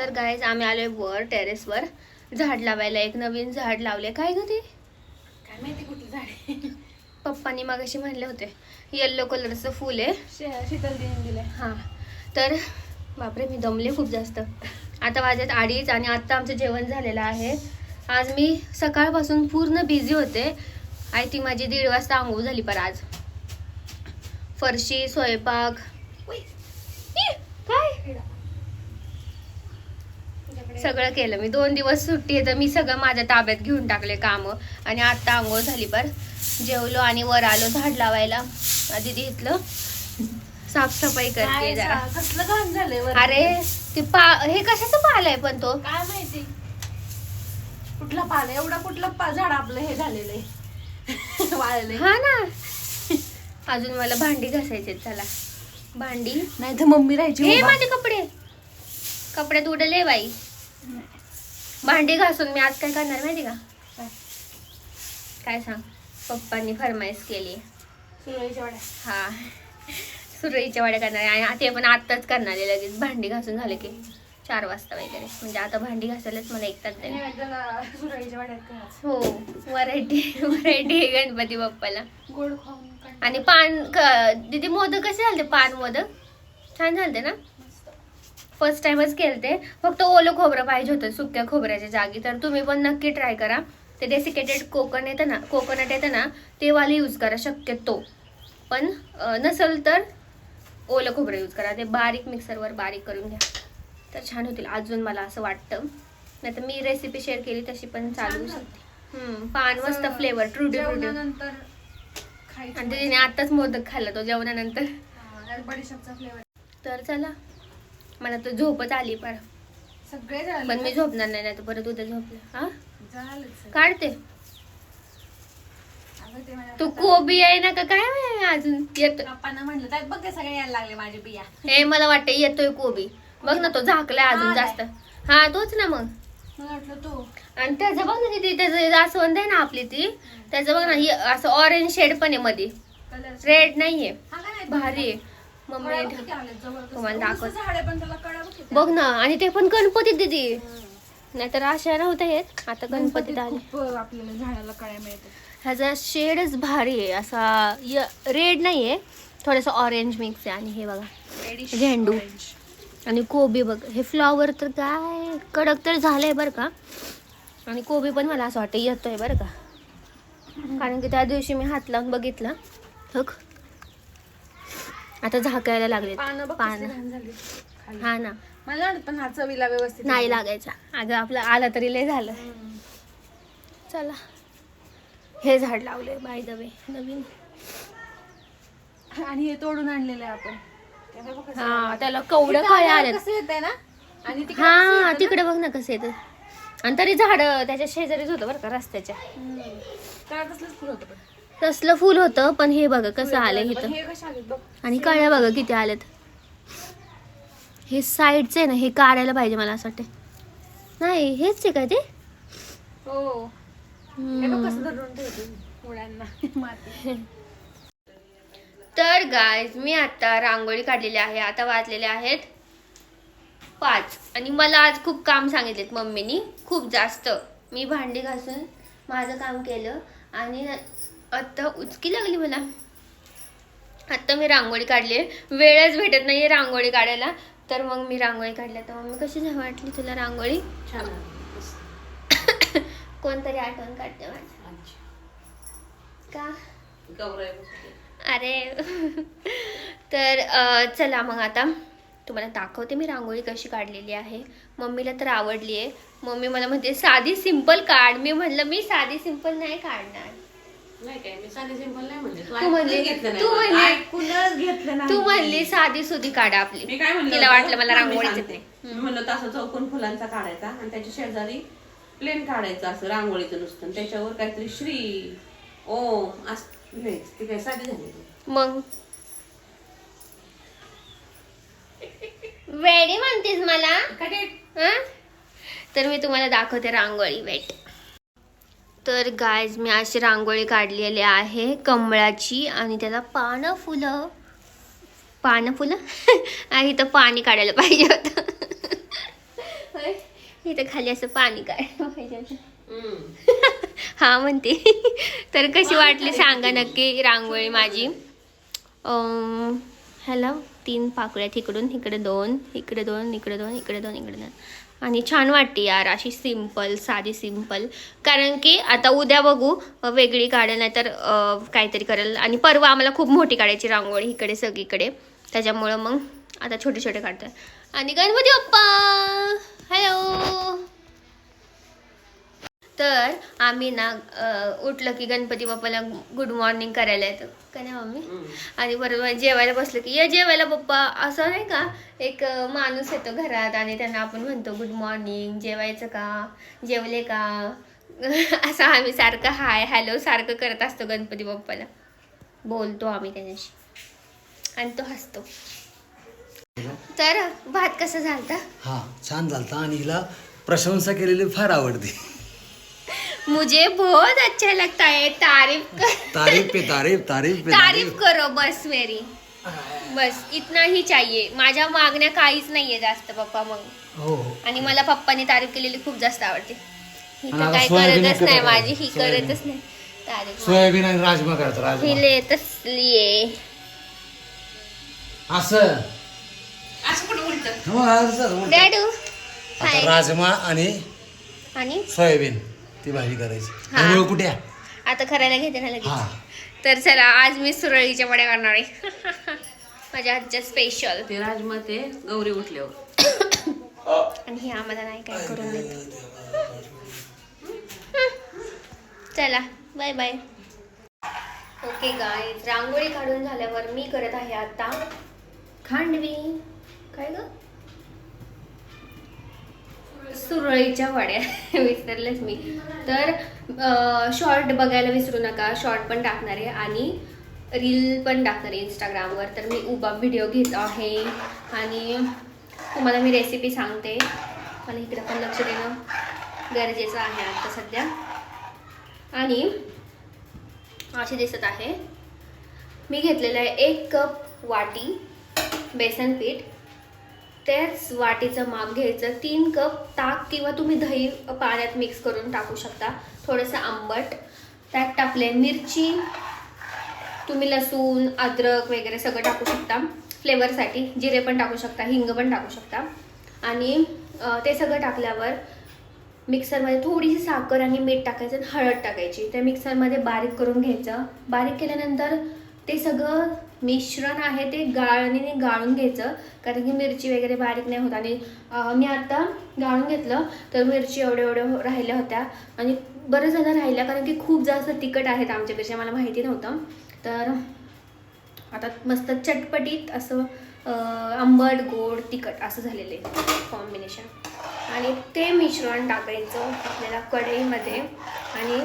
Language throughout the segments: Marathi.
तर गायज आम्ही आलोय वर टेरेसवर झाड लावायला एक नवीन झाड लावले. काय ग ते? काय माहिती कुठलं झाड आहे. पप्पांनी मागाशी म्हणले होते येल्लो कलरचं फुल आहे. शीतल दिने दिले हां. तर बापरे मी दमले खूप जास्त. आता वाजत अडीच आणि आत्ता आमचं जेवण झालेलं आहे. आज मी सकाळपासून पूर्ण बिझी होते. आय ती माझी दीड वाजता आंघोळ झाली पर आज. फरशी स्वयंपाक. सगळं केलं. मी दोन दिवस सुट्टी आहे तर मी सगळं माझ्या ताब्यात घेऊन टाकले कामं. आणि आत्ता आंघोळ झाली पर जेवलो आणि वर आलो झाड लावायला. दिदी इथलं. साफसफाई करते काय जरा. सा- कसलं घाण झालंय वरती. अरे ते पा हे कशाचं पाल आहे पण तो? काय माहिती? कुठला पाला एवढा कुठला पा- झाड आपलं हे झालेलं आहे. वाळलंय हा ना. अजून मला भांडी घासायचे चला. भांडी. नाही तर मम्मी राहायची हे. माझे कपडे. कपड्यात उडले बाई. भांडी घासून मी आज काय करणार माहिती का? काय? सांग? पप्पांनी फरमाईश केली. सुरळीच्या वाड्या. हा. सुरईच्या वाड्या करणार आणि ते पण आत्ताच करणार आहे. लगेच भांडी घासून झालं की चार वाजता वगैरे. म्हणजे आता भांडी घासायलाच मला एक तास सुरळीच्या. हो. व्हरायटी व्हरायटी आहे गणपती बाप्पाला. गोड खाऊन. आणि पान क- दीदी मोदक कसे झालते? पान मोदक? छान झालते ना. फर्स्ट टाइमच केलते फक्त ओलं खोबरं पाहिजे होतं सुक्या खोबऱ्याच्या जागी. तर तुम्ही पण नक्की ट्राय करा. ते डेसिकेटेड कोकण येतं ना कोकोनट येतं ना ते वाले यूज करा शक्यतो. पण नसेल तर ओलं खोबरं यूज करा. ते बारीक मिक्सरवर बारीक करून घ्या. तर छान होतील अजून मला असं वाटतं. नाही तर मी रेसिपी शेअर केली तशी पण चालू शकते. पान मस्त फ्लेवर खायचं आणि तिने आताच मोदक खाल्ला तो जेवणानंतर. तर चला. मला तर झोपच आली पर सगळे झाले. पण मी झोपणार नाही नाही तर परत उद्या झोपलं. हा? झालं. काढते. ते कोबी आहे ना का काय आहे अजून? येतो पप्पांना बघ ते सगळे यायला लागले माझे बिया. हे मला वाटतं येतोय कोबी. बघ ना तो झाकलाय अजून जास्त. हा तोच ना मग. मला वाटलं तो. आणि त्याचं बघ ना किती त्याचं जास्वंद आहे ना आपली ती त्याचं बघ ना हे असं ऑरेंज शेड पण आहे मध्ये कलर रेड नाहीये. हा का नाही? भारी आहे. मम्मी बघ. तुम्हाला दाखवत. ना आणि ते पण गणपतीत दिदी. नाहीतर अशा नव्हत्या येत आता खूप आपल्याला झाडाला कळ्या मिळतात. ह्याचा शेडच भारी आहे. असा रेड नाही आहे थोडंसं ऑरेंज मिक्स आहे. आणि हे बघा. झेंडू. आणि कोबी बघ. हे फ्लॉवर तर काय कडक तर झालंय बरं का. आणि कोबी पण मला असं वाटतं येतोय बरं का. कारण की त्या दिवशी मी हात लावून बघितलं. बघ. आता झाकायला लागले पानं बघ कसली पानं घाण झाली. खाली. हा ना. मला वाटत पण हा चवीला व्यवस्थित नाही लागायचा. अगं आपलं आलं तरी लय झालं. हम्म. चला. हे झाड लावले बाय द वे नवीन. आणि हे तोडून आणलेलं आहे आपण. त्याला बघ कसं हा. त्याला कवडं कसं येतंय ना? आणि तिकडे कसं हा येतं? तिकडे बघ ना कसं येतं. आणि तरी झाड त्याच्या शेजारीच होतं बरं का रस्त्याच्या. हम्म. त्याला तसलंच फुल होतं पण. तसलं फुल होतं पण हे बघा कसं पण इथं. हे आणि कळ्या बघा किती आल्यात. हे साईडचं आहे ना हे काढायला पाहिजे मला असं वाटतं नाही हेच आहे का ते? हो. तर गायज मी आता रांगोळी काढलेली आहे आता वाजलेले आहेत पाच. आणि मला आज खूप काम सांगितलेत मम्मीनी. खूप जास्त. मी भांडी घासून माझं काम केलं आणि आत्ता उचकी लागली मला. आत्ता मी रांगोळी काढली वेळच भेटत नाहीये रांगोळी काढायला. तर मग मी रांगोळी काढल्या. तर मम्मी कशी वाटली तुला रांगोळी? छान कोणतरी आठवण काढते माझी. का? अरे. तर चला मग आता. तुम्हाला दाखवते मी रांगोळी कशी काढलेली आहे. मम्मीला तर आवडली आहे. मम्मी मला म्हणते साधी सिंपल काढ. मी म्हणलं मी साधी सिंपल नाही काढणार. नाही काय मी साधी सिंपल नाही म्हणले. तू म्हणली घेतलं नाही तू मला. म्हणली कुणाच घेतलं नाही. तू म्हणली साधी सुधी काढा आपली. मी काय म्हणलं तिला होतं? वाटलं मला मी रांगोळीच सांगते. येते. मी म्हणलं तसं चौकोन फुलांचा काढायचा आणि त्याच्या शेजारी प्लेन काढायचं असं रांगोळीचं नुसतं. आणि त्याच्यावर काहीतरी श्री ओम असं ती काय साधी झाली मग? वेडी म्हणतेस मला. हा? तर मी तुम्हाला दाखवते रांगोळी वेट. तर गायज मी अशी रांगोळी काढलेली आहे कमळाची आणि त्याला पानं फुलं. पानं फुलं? आणि इथं पाणी काढायला पाहिजे होतं. इथं खाली असं पाणी काय पाहिजे. हा म्हणते. तर कशी वाटली सांगा नक्की रांगोळी माझी. अं, ह्याला तीन पाकळ्या इकडून इकडे दोन इकडे दोन इकडे दोन इकडे दोन इकडे दोन. आणि छान वाटते यार अशी सिंपल साधी सिंपल कारण की आता उद्या बघू वेगळी काढेल नाही तर काहीतरी करेल. आणि परवा आम्हाला खूप मोठी काढायची रांगोळी इकडे सगळीकडे. त्याच्यामुळं मग आता छोटे छोटे काढतोय. आणि गणपती बाप्पा! हॅलो तर आम्ही ना उठलं की गणपती बाप्पाला गुड मॉर्निंग करायला येतो. का नाही मम्मी. आणि बरोबर जेवायला बसलं की या जेवायला पप्पा. असं नाही का? एक माणूस येतो घरात आणि त्यांना आपण म्हणतो गुड मॉर्निंग जेवायचं का? जेवले का? असं आम्ही सारखं हाय हॅलो सारखं करत असतो गणपती बाप्पाला. बोलतो आम्ही त्याच्याशी. आणि तो हसतो. तर भात कसं झालता? हा छान झालता आणि हिला प्रशंसा केलेली फार आवडते. मुझे बहुत अच्छा लगता है। तारीफ कर तारीफ पे तारीफ तारीफ पे तारीफ करो बस मेरी। बस इतना ही चाहिए। माझ्या मागण्या काहीच नाहीये जास्त पप्पा मग. हो. हो आणि मला पप्पानी तारीफ केलेली खूप जास्त आवडते. ही तर काय सोयाबीन करतच नाही. माझी ही सोयाबीन. करतच नाही. तारीफ. सोयाबीन आणि राजमा करायचं ही राजमा लेतच लिये असं. असं कुठं उलट? हो, असं उलटं. डॅडू आता हाय. राजमा आणि आणि? सोयाबीन. ती भाजी करायची. हा. कुठे आता करायला घेते ना हा. लगेच तर चला आज मी सुरळीच्या वड्या करणार आहे. माझ्या आजच्या स्पेशल ते राजमा ते गौरी उठल्यावर. आणि हे आम्हाला नाही काय करून देत. चला bye bye okay guy rangoli काढून झाल्यावर मी करत आहे आता खांडवी. काय ग? सुरळीच्या वड्या विसरलेच मी. तर शॉर्ट बघायला विसरू नका. शॉर्ट पण टाकणार आहे आणि रील पण टाकणार आहे इंस्टाग्रामवर तर मी उभा व्हिडिओ घेत आहे. आणि तुम्हाला मी रेसिपी सांगते. आणि इकडं पण लक्ष देणं गरजेचं आहे आता सध्या. आणि असे दिसत आहे. मी घेतलेलं आहे एक कप वाटी बेसन पीठ. त्याच वाटीचं माप घ्यायचं. तीन कप ताक किंवा तुम्ही दही पाण्यात मिक्स करून टाकू शकता. थोडंसं आंबट. त्यात टाकले मिरची. तुम्ही लसूण अद्रक वगैरे सगळं टाकू शकता. फ्लेवरसाठी जिरे पण टाकू शकता हिंग पण टाकू शकता. आणि ते सगळं टाकल्यावर मिक्सरमध्ये थोडीशी साखर आणि मीठ टाकायचं आणि हळद टाकायची. त्या मिक्सरमध्ये बारीक करून घ्यायचं. बारीक केल्यानंतर ते सगळं मिश्रण आहे ते गाळणीने गाळून घ्यायचं. कारण की मिरची वगैरे बारीक नाही होत. आणि मी आता गाळून घेतलं तर मिरची एवढ्या एवढ्या राहिल्या होत्या. आणि बरं जण राहिल्या कारण की खूप जास्त तिखट आहेत आमच्यापेक्षा मला माहिती नव्हतं. तर आता मस्त चटपटीत असं आंबट गोड तिखट असं झालेलं आहे कॉम्बिनेशन आणि ते मिश्रण टाकायचं आपल्याला कढईमध्ये. आणि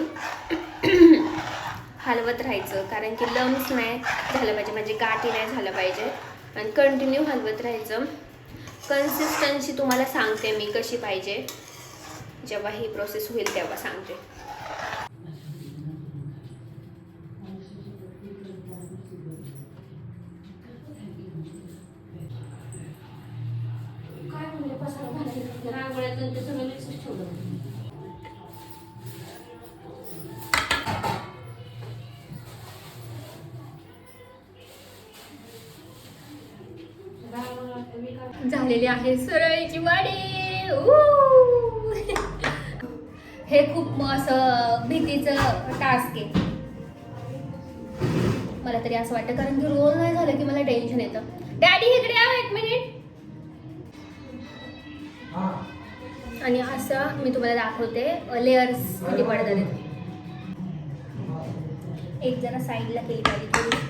हलवत राहायचं. कारण की लम्स नाही झालं पाहिजे म्हणजे गाठी नाही झालं पाहिजे. आणि कंटिन्यू हलवत राहायचं. कन्सिस्टन्सी तुम्हाला सांगते मी कशी पाहिजे. जेव्हा ही प्रोसेस होईल तेव्हा सांगते. रांगोळ्यातून झालेली आहे सरळीची वाडी. हे खूप असं भीतीचं टास्क आहे. मला तरी असं वाटतं कारण की रोल नाही झालं की मला टेन्शन येतं. डॅडी इकडे या एक मिनिट आणि असं मी तुम्हाला दाखवते लेअर्स किती पडतात. एक जरा साईडला केली पाहिजे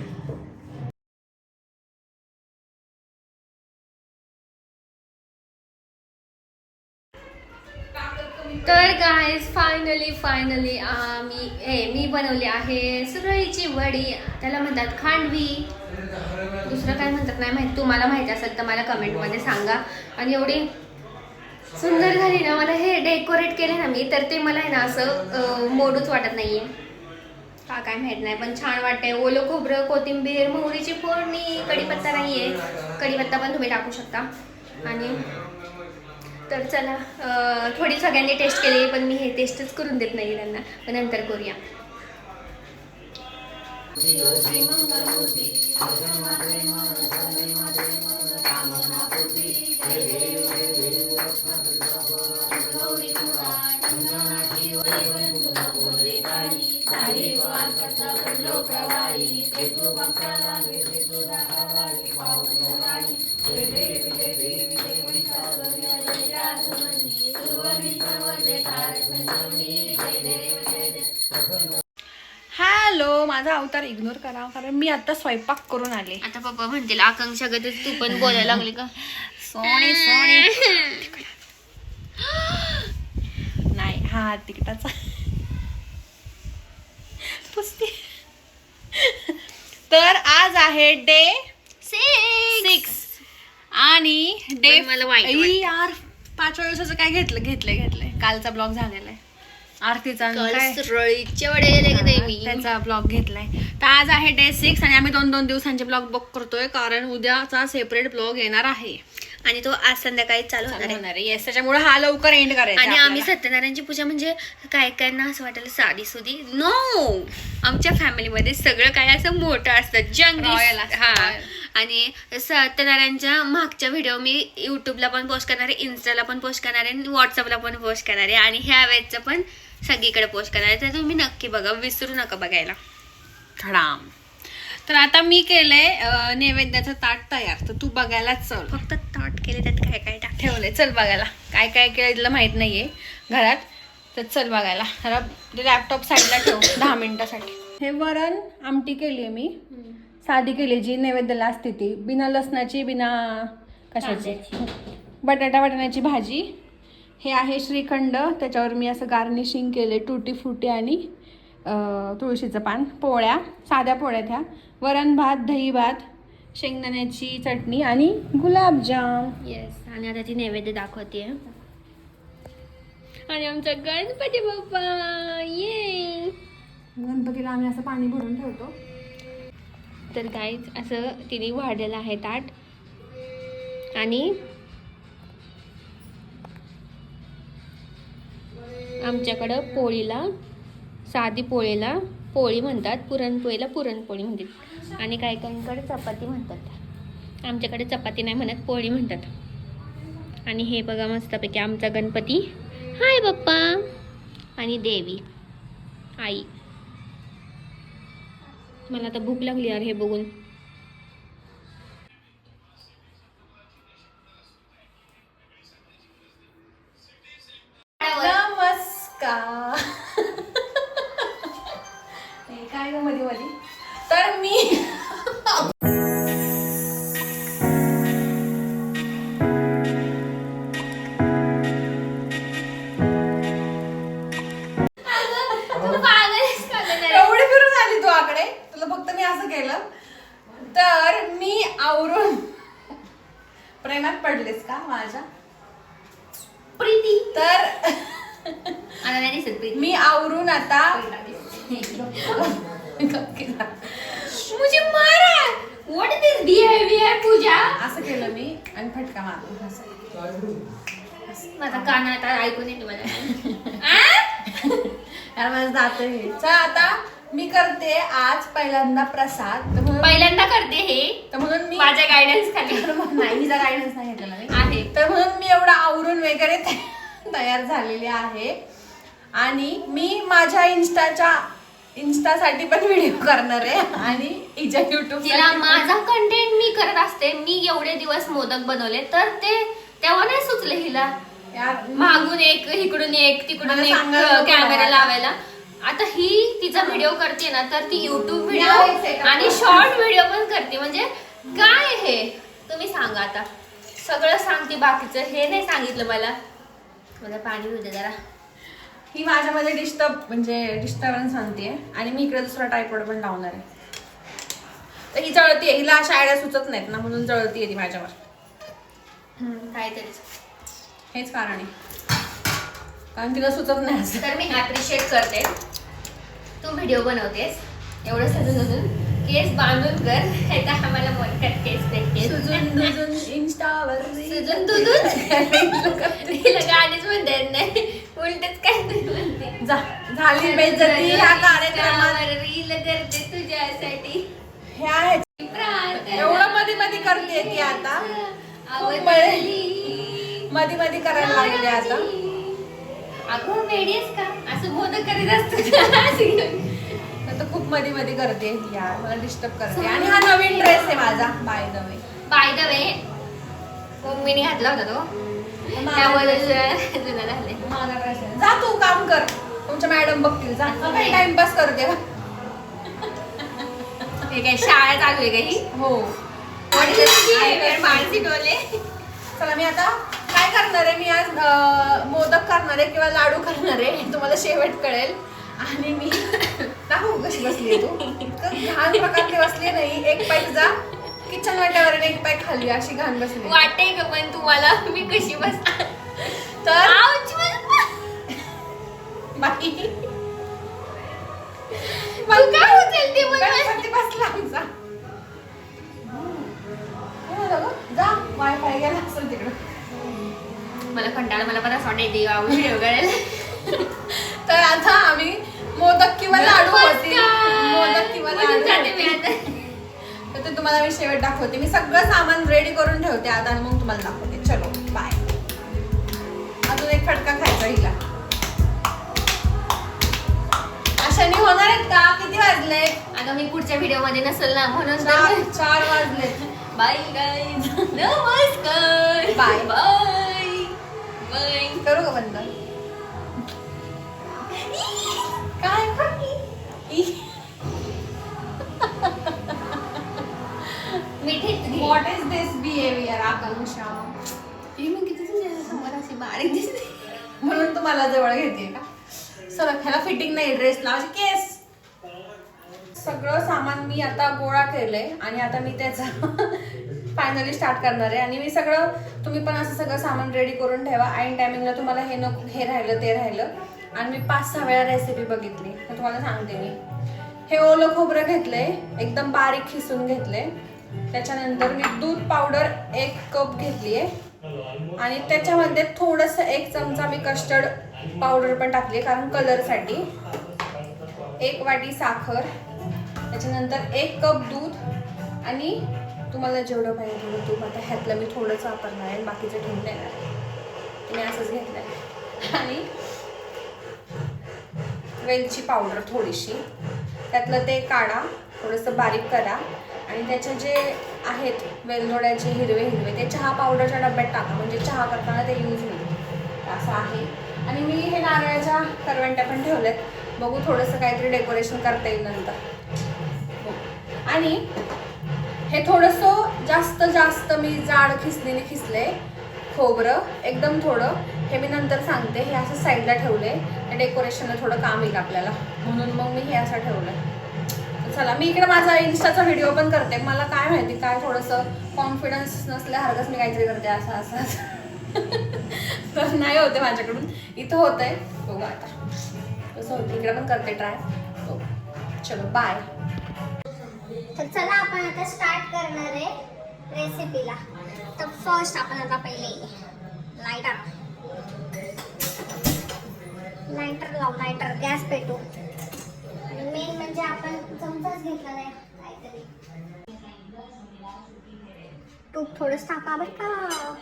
गाईज फायनली फायनली मी हे मी बनवली आहे सुरळीची वडी. त्याला म्हणतात खांडवी. दुसरं काय म्हणतात नाही माहीत. तुम्हाला माहिती असेल तर मला कमेंटमध्ये सांगा. आणि एवढी सुंदर झाली ना मला हे डेकोरेट केले ना मी तर ते मला आहे ना असं मोडूच वाटत नाही का काय माहीत नाही पण छान वाटतंय. ओलं खोबरं कोथिंबीर मोहरीची फोडणी कढीपत्ता आहे कढीपत्ता पण तुम्ही टाकू शकता. आणि तर चला थोडी सगळ्यांनी टेस्ट केली पण मी हे टेस्टच करून देत नाही त्यांना. पण नंतर करूया. हॅलो माझा अवतार इग्नोर करा कारण मी आता स्वयंपाक करून आले. आता पप्पा म्हणतील आकांक्षा गतच तू पण बोलायला लागली का? सोने सोने. नाही हा तिकटाचा. पुसते. तर आज आहे डे सिक्स. आणि डे मला वाईट वाटतं. यार पाचव्या दिवसाचं काय घेतलं घेतलंय घेतलंय. कालचा ब्लॉग झालेला आहे. आरतीचा त्याचा ब्लॉग घेतलाय. तर आज आहे डे सिक्स आणि आम्ही दोन दोन दिवसांचे ब्लॉग बुक करतोय कारण उद्याचा सेपरेट ब्लॉग येणार आहे. आणि तो आज संध्याकाळी चालू होणार आहे. येस त्याच्यामुळे हा लवकर एंड करायचा आणि. आम्ही सत्यनारायणची पूजा म्हणजे काय काय ना असं वाटेल साधी सुधी नो आमच्या फॅमिलीमध्ये सगळं काय असं मोठं असतं. Royal जंगी असतं, हा. आणि सत्यनारायणच्या मागच्या व्हिडिओ मी युट्यूबला पण पोस्ट करणार आहे इन्स्टाला पण पोस्ट करणार आहे आणि व्हॉट्सअपला पण पोस्ट करणार आहे. आणि ह्या वेळेचं पण सगळीकडे पोस्ट करणार आहे. तर तुम्ही नक्की बघा विसरू नका बघायला. खडाम तर आता मी केलंय नैवेद्याचं ताट तयार. तर तू बघायला चल. फक्त ताट केले त्यात काय काय टाक. ठेवलंय. चल बघायला. काय काय केलं तुला माहीत नाहीये घरात. तर चल बघायला. जरा लॅपटॉप साईडला ठेव दहा मिनिटासाठी. हे वरण आमटी केली आहे मी साधी केली जी नैवेद्याला असते ती. बिना लसणाची बिना कशाची. बटाटा वाटाण्याची भाजी. हे आहे श्रीखंड. त्याच्यावर मी असं गार्निशिंग केले टुटी फुटी आणि तुळशीचं पान. पोळ्या साध्या पोळ्या त्या. वरण भात दही भात शेंगदाण्याची चटणी आणि गुलाबजाम. येस आणि आता ती नैवेद्य दाखवते. आणि आमचा गणपती बाप्पा. ये गणपतीला आम्ही असं पाणी भरून ठेवतो. तर गाईज असं तिने वाढलेलं आहे ताट. आणि आमच्याकडं पोळीला साधी पोळीला पोळी म्हणतात पुरणपोळीला पुरणपोळी म्हणतात. आणि काही काहींकडे चपाती म्हणतात. आमच्याकडे चपाती नाही म्हणत पोळी म्हणतात. आणि हे बघा मस्तपैकी आमचा गणपती. हाय बाप्पा आणि देवी. आई. मला आता भूक लागली यार हे बघून. नमस्कार. काय मध्ये मध्ये तर मी पहिल्यांदा प्रसाद तर म्हणून पहिल्यांदा करते हे. तर म्हणून मी माझ्या गायडन्स खाली नाही हिचा गायडन्स नाही मी. आहे. तर म्हणून मी एवढं आवरून वगैरे तय- तयार झालेले आहे. आणि मी माझ्या इन्स्टाच्या इन्स्टासाठी पण व्हिडिओ करणार आहे. आणि हिच्या युट्यूब तिला माझा कंटेंट मी करत असते. मी एवढे दिवस मोदक बनवले तर ते तेव्हा नाही सुचले हिला. मागून एक इकडून एक तिकडून मला एक सांगायला नको कॅमेरा. लावायला. आता ही तिचा व्हिडिओ करते ना तर ती युट्यूब आहे व्हिडिओ. आणि शॉर्ट व्हिडिओ पण करते. म्हणजे काय हे? तुम्ही सांगा आता. सगळं सांगते बाकीचं. हे नाही सांगितलं मला. मला पाणी होते जरा. ही माझ्यामध्ये डिस्टर्ब म्हणजे डिस्टर्बन्स आणते आणि मी इकडे दुसरा टायपॉड पण लावणार आहे. तर ही जळतीये. हिला अशा आयडिया सुचत नाहीत ना म्हणून जळतीये ती माझ्यावर. काहीतरीच. हेच कारण आहे. कारण तिला सुचत नाही असं. तर मी ऍप्रिशिएट करते. तू व्हिडिओ बनवतेस. एवढं सजून अजून. केस बांधून कर. नाही तर आम्हाला मोठ्यात केस सुजून दुजून इंस्टावर सुजून तिला गाणीच म्हणता येत नाही. उलटच काय तरी म्हणते. जा. झाली बेइज्जती. ह्या कार्यक्रमात. रील करते तुझ्यासाठी. हे आहे एवढं मध्ये मध्ये करते ती आता. आवडली. मध्ये मध्ये करायला लागले आता. अगं वेडीस का? असं मोदक करीत असतो आता खूप मध्ये मध्ये करते यार मला डिस्टर्ब करते. आणि हा नवीन ड्रेस आहे माझा by the way by the way मम्मीने घातला होता तो. त्यामुळे जुना झाले. माझा ड्रेस आहे. जा तू काम कर. तुमच्या मॅडम बघतील. जा. टाइमपास करते हे काय शाळा चालू आहे का ही? मानसी डोले. चला मी आता काय करणार आहे? मी आज करणार आहे किंवा लाडू करणार आहे तुम्हाला शेवट कळेल. आणि मी दाखवू कशी बसली तू? घाण प्रकारची बसली नाही एक पाय जा किचन वाट्यावर एक पाय खाली. अशी घाण बसली वाटते का पण तुम्हाला मी कशी बस तर. बाकी तू काय मला? गणपती बसला आमचा. गं? जा. वायफाय गेला असेल तिकडं. मला कंटाळा मला पण असं वाटतं देव व्हिडिओ करेल तर आता आम्ही मोदक किंवा लाडू होती. मोदक किंवा लाडू तर ते तुम्हाला मी शेवट दाखवते. मी सगळं सामान रेडी करून ठेवते आता आणि मग तुम्हाला दाखवते. चलो बाय अजून एक फटका खायचा हिला. अशाने होणार आहेत का? किती वाजले? आता मी पुढच्या व्हिडिओमध्ये नसेल ना म्हणून चार वाजले. बाय गाईज नमस्कार. बाय बाय करू का बंद? काय. What is this behaviour Akanksha? ही मग किती समोर अशी बारीक दिसते. म्हणून तुम्हाला जवळ घेते का? सर ह्याला फिटिंग नाही ड्रेस लावायचे केस सगळं सामान मी आता गोळा केलंय आणि आता मी त्याचं फायनली स्टार्ट करणार आहे. आणि मी सगळं तुम्ही पण असं सगळं सामान रेडी करून ठेवा. ऐन टायमिंगला तुम्हाला हे नको हे राहिलं ते राहिलं. आणि मी पाच सहा वेळा रेसिपी बघितली. तर तुम्हाला सांगते मी. हे ओलं खोबरं घेतलंय एकदम बारीक खिसून घेतलंय. त्याच्यानंतर मी दूध पावडर एक कप घेतली आहे आणि त्याच्यामध्ये थोडंसं एक चमचा मी कस्टर्ड पावडर पण टाकली कारण कलरसाठी एक वाटी साखर. त्याच्यानंतर एक कप दूध. आणि तुम्हाला जेवढं पाहिजे तेवढं तूप आता ह्यातलं मी थोडंच वापरणार आहे बाकीचं ठेवून देणार आहे. मी असंच घेतलं आहे आणि वेलची पावडर थोडीशी. त्यातलं ते काढा थोडंसं बारीक करा. आणि त्याचे जे आहेत वेलदोड्याचे हिरवे हिरवे ते चहा पावडरच्या डब्यात टाका. म्हणजे चहा करताना ते यूज होईल. असं आहे. आणि मी हे नारळाच्या करवंट्या पण ठेवल्यात. बघू थोडंसं काहीतरी डेकोरेशन करता येईल नंतर. हो. आणि हे थोडंसं जास्त जास्त मी जाड खिसणीने खिसले खोबरं एकदम थोडं. हे मी नंतर सांगते हे असं साईडला ठेवले डेकोरेशनला थोडं काम येईल आपल्याला. म्हणून मग मी हे असं ठेवलं चला मी इकडे माझा इन्स्टाचा व्हिडिओ पण करते. मला काय माहिती काय थोडंसं कॉन्फिडन्स नसल्यासारखंच मी काहीतरी करते असं असं तर नाही होते माझ्याकडून. इथं होतंय. आहे बघू आता. तसं होतं. इकडे पण करते ट्राय चलो बाय तर चला आपण आता स्टार्ट करणार आहे रेसिपीला तर फर्स्ट आपण आता पहिले लायटर लायटर लावू लायटर गॅस पेटू आणि मेन म्हणजे आपण चमचाच घेतला नाही काहीतरी. तूप थोडंच टाका बरं का?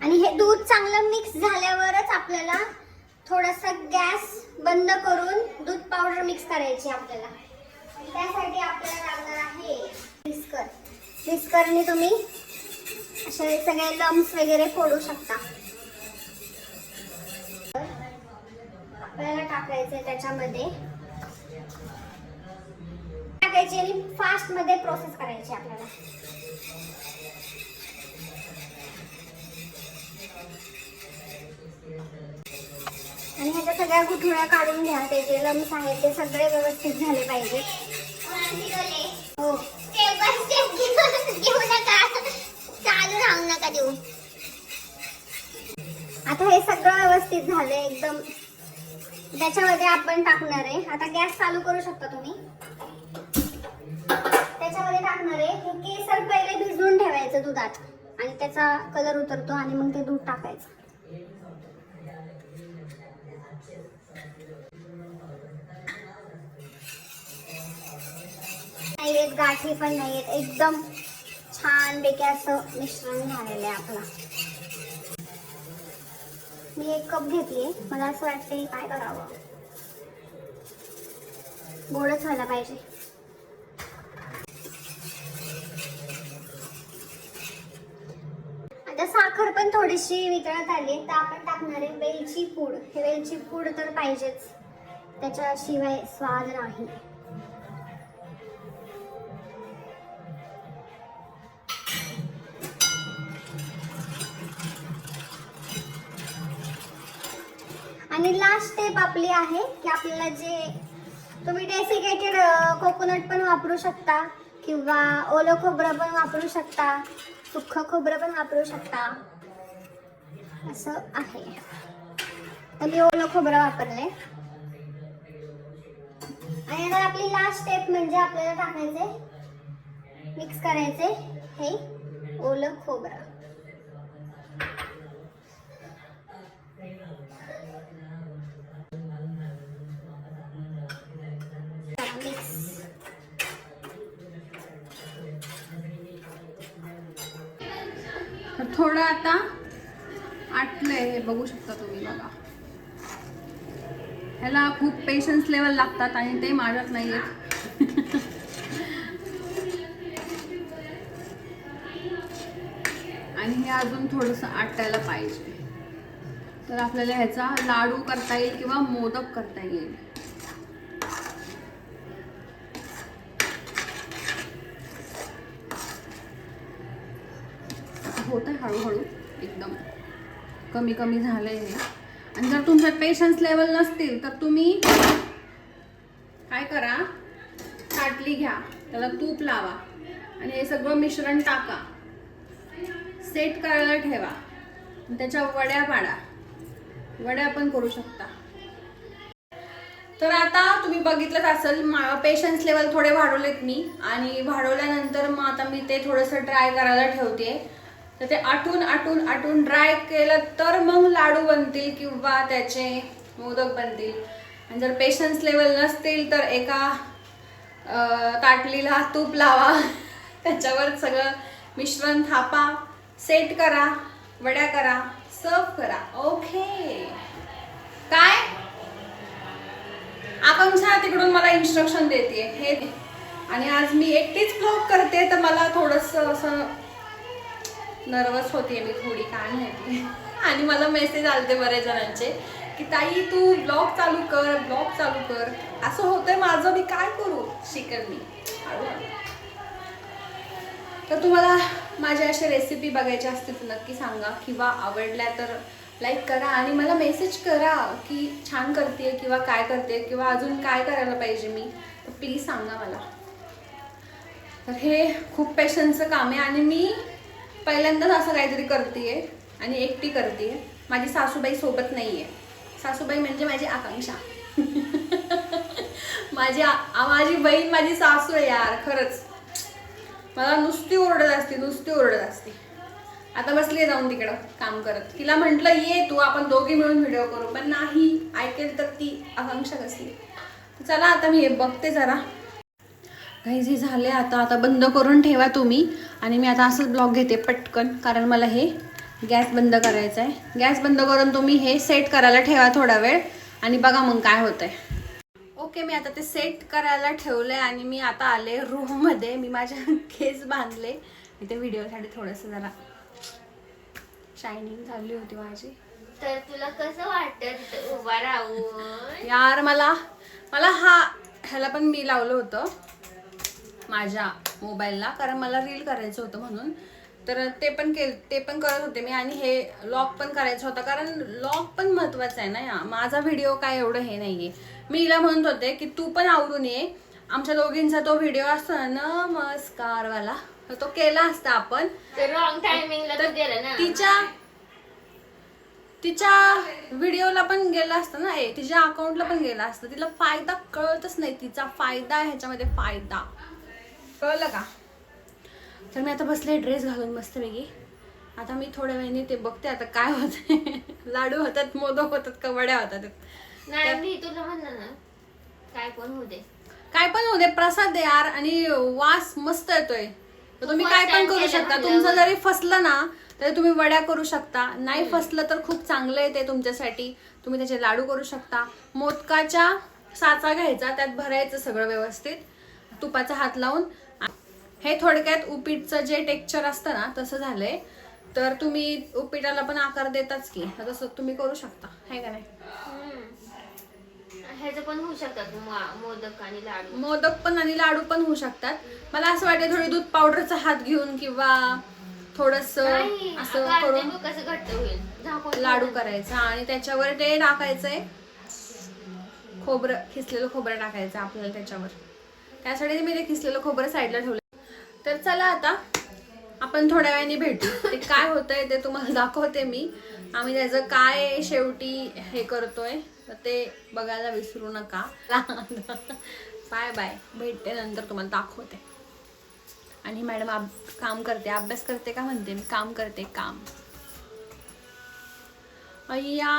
आणि हे दूध चांगलं मिक्स झाल्यावरच आपल्याला थोडासा गॅस बंद करून दूध पावडर मिक्स करायची आपल्याला. त्यासाठी आपल्याला लागणार आहे डिस्कर डिस्करने तुम्ही असे सगळे लम्स वगैरे फोडू शकता. आपल्याला टाकायचे त्याच्यामध्ये. टाकायची आणि फास्टमध्ये प्रोसेस करायची आपल्याला. आणि ह्याच्या सगळ्या गुठळ्या काढून घ्या. ते जे लम्स आहेत ते सगळे व्यवस्थित झाले पाहिजे. हो. नका आता हे सगळं व्यवस्थित झालंय एकदम. त्याच्यामध्ये आपण टाकणार आहे. आता गॅस चालू करू शकता तुम्ही. त्याच्यामध्ये टाकणार आहे हे केसर पहिले भिजवून ठेवायचं दुधात. आणि त्याचा कलर उतरतो आणि मग ते दूध टाकायचं. नाही गाठी पण नाहीयेत एकदम छान पैकी असं मिश्रण झालेलं आहे आपलं. मी एक कप घेतली. मला असं वाटते काय करावं. गोडच व्हायला पाहिजे. आता साखर पण थोडीशी वितळत आली तर आपण टाकणार आहे वेलची पूड. हे वेलची पूड तर पाहिजेच. त्याच्याशिवाय स्वाद नाही. आणि लास्ट स्टेप आपली आहे की आपल्याला जे तुम्ही डेसिकेटेड कोकोनट पण वापरू शकता किंवा ओलं खोबरं पण वापरू शकता सुखं खोबरं पण वापरू शकता. असं आहे. तर मी ओलं खोबरं वापरले. आणि आता आपली लास्ट स्टेप म्हणजे आपल्याला टाकायचे मिक्स करायचे हे ओलं खोबरं मिक्स तर थोडं आता आटलंय हे बघू शकता तुम्ही बघा. ह्याला खूप पेशन्स लेवल लागतात आणि ते माझ्यात नाही आहेत आणि हे अजून थोडंसं आटायला पाहिजे. तर आपल्याला ह्याचा लाडू करता येईल किंवा मोदक करता येईल होत आहे हळूहळू एकदम कमी कमी झालंय हे. आणि जर तुमच्यात पेशन्स लेवल नसतील तर तुम्ही काय करा? ताटली घ्या. त्याला तूप लावा. आणि हे सगळं मिश्रण टाका. सेट करायला ठेवा. त्याच्या वड्या पाडा. वड्या पण करू शकता. तर आता तुम्ही बघितलंच असेल पेशन्स लेवल थोडे वाढवलेत मी. आणि वाढवल्यानंतर मग आता मी ते थोडंसं ट्राय करायला ठेवते तर ते आटून आटून आटून ड्राय केलं तर मग लाडू बनतील किंवा त्याचे मोदक बनतील. आणि जर पेशन्स लेवल नसतील तर एका ताटलीला तूप लावा. त्याच्यावर सगळं मिश्रण थापा सेट करा वड्या करा सर्व करा. ओके काय? आकांक्षा तिकडून मला इन्स्ट्रक्शन देते हे आणि आज मी एकटीच ब्लॉग करते तर मला थोडस असं नर्वस होते मी थोडी काय माहिती. आणि मला मेसेज आलते बऱ्याच जणांचे की ताई तू ब्लॉग चालू कर ब्लॉग चालू कर. असं होतंय माझं मी काय करू? शिकेल मी. तर तुम्हाला माझ्या अशा रेसिपी बघायच्या असतील तर नक्की सांगा किंवा आवडल्या तर लाईक करा आणि मला मेसेज करा की छान करते किंवा काय करते किंवा अजून काय करायला पाहिजे मी तर प्लीज सांगा मला. तर हे खूप पेशन्सचं काम आहे आणि मी पहिल्यांदाच असं काहीतरी करते आणि एकटी करते माझी सासूबाई सोबत नाही आहे सासूबाई म्हणजे माझी आकांक्षा. माझी माझी बहीण माझी सासू आहे यार खरंच. मला नुसती ओरडत असते नुसती ओरडत असते. आता बसली जाऊन तिकडं काम करत. तिला म्हटलं ये तू आपण दोघी मिळून व्हिडिओ करू. पण नाही ऐकेल तर ती आकांक्षा कसली. चला आता मी हे बघते जरा. काही जे झाले आता आता बंद करून ठेवा तुम्ही. आणि मी आता असंच ब्लॉग घेते पटकन कारण मला हे गॅस बंद करायचा आहे गॅस बंद करून तुम्ही हे सेट करायला ठेवा थोडा वेळ. आणि बघा मग काय होतंय. ओके मी आता ते सेट करायला ठेवलंय आणि मी आता आले रूममध्ये मी माझ्या केस बांधले. मी ते व्हिडिओसाठी थोडंसं जरा शायनिंग झाली होती माझी. तर तुला कसं वाटत उभा राहून? यार मला मला हा ह्याला पण मी लावलं होतं. माझ्या मोबाईलला कारण मला रील करायचं होतं म्हणून. तर ते पण के ते पण करत होते मी आणि हे लॉक पण करायचं होतं. कारण लॉक पण महत्त्वाचं आहे ना या. माझा व्हिडिओ काय एवढं हे नाही आहे मी हिला म्हणत होते की तू पण आवडून ये. आमच्या दोघींचा तो व्हिडिओ असतो ना नमस्कारवाला. तो केला असता आपण. रॉंग टायमिंगला तर गेलं ना. तिच्या तिच्या व्हिडिओला पण गेला असतं ना ए तिच्या अकाउंटला पण गेला असतं. तिला फायदा कळतच नाही. तिचा फायदा ह्याच्यामध्ये फायदा. कळलं का? तर मी आता बसले ड्रेस घालून मस्तपैकी. आता मी थोड्या वेळाने ते बघते आता काय होत लाडू होतात मोदक होतात कवड्या होतात. नाही मी तुला म्हणलं ना काय पण होऊ दे. काय पण होऊ दे प्रसाद आहे यार आणि वास मस्त येतोय. तर तुम्ही काय पण करू शकता. तुमचं जरी फसलं ना तरी तुम्ही वड्या करू शकता. नाही फसलं तर खूप चांगलं आहे ते तुमच्यासाठी. तुम्ही त्याचे लाडू करू शकता. मोदकाच्या साचा घ्यायचा त्यात भरायचं सगळं व्यवस्थित. तुपाचा हात लावून. हे थोडक्यात उपीटचं जे टेक्चर असतं ना तसं झालंय. तर तुम्ही उपीटाला पण आकार देताच की तसं तुम्ही करू शकता. आहे का नाही? ह्याचं पण होऊ शकतात मोदक आणि लाडू. मोदक पण आणि लाडू पण होऊ शकतात. मला असं वाटतं थोडी दूध पावडरचा हात घेऊन किंवा थोडस असं करून कसं घट्ट होईल? लाडू. करायचा. आणि त्याच्यावर ते टाकायचंय. खोबरं खिसलेलं खोबरं टाकायचं आपल्याला त्याच्यावर. त्यासाठी मी ते खिसलेलं खोबरं साईडला ठेवलं तर चला आता आपण थोड्या वेळाने भेटू. ते काय होतंय ते तुम्हाला दाखवते मी. आम्ही त्याचं काय शेवटी हे करतोय ते बघायला विसरू नका. Bye bye. भेटते नंतर तुम्हाला दाखवते. आणि मॅडम काम करते. अभ्यास करते का म्हणते मी? काम करते काम. अय्या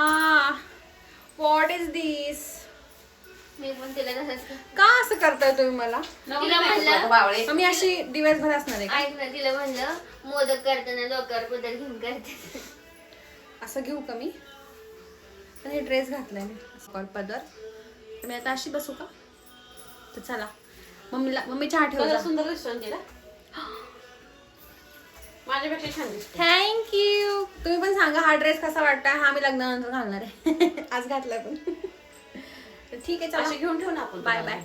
व्हॉट इज दिस मी पण तिला तसंच का असं करताय तुम्ही मला? तिला म्हणलं बावळे. मी अशी दिवसभर असणार आहे का? ऐक ना तिला म्हणलं मोदक करताना डोक्यावर पदर घेऊन करते. असं घेऊ का मी? तर हे ड्रेस घातलाय मी. स्कॉल पदर. तर मी आता अशी बसू का? तर चला. मम्मीला मम्मी चहा ठेव कलर सुंदर दिसतो ना तिला माझ्यापेक्षा छान दिसतो थँक्यू तुम्ही पण सांगा हा ड्रेस कसा वाटतोय? हा मी लग्नानंतर घालणार आहे. आज घातलाय पण. ठीक आहे चला घेऊन ठेव ना आपण बाय बाय.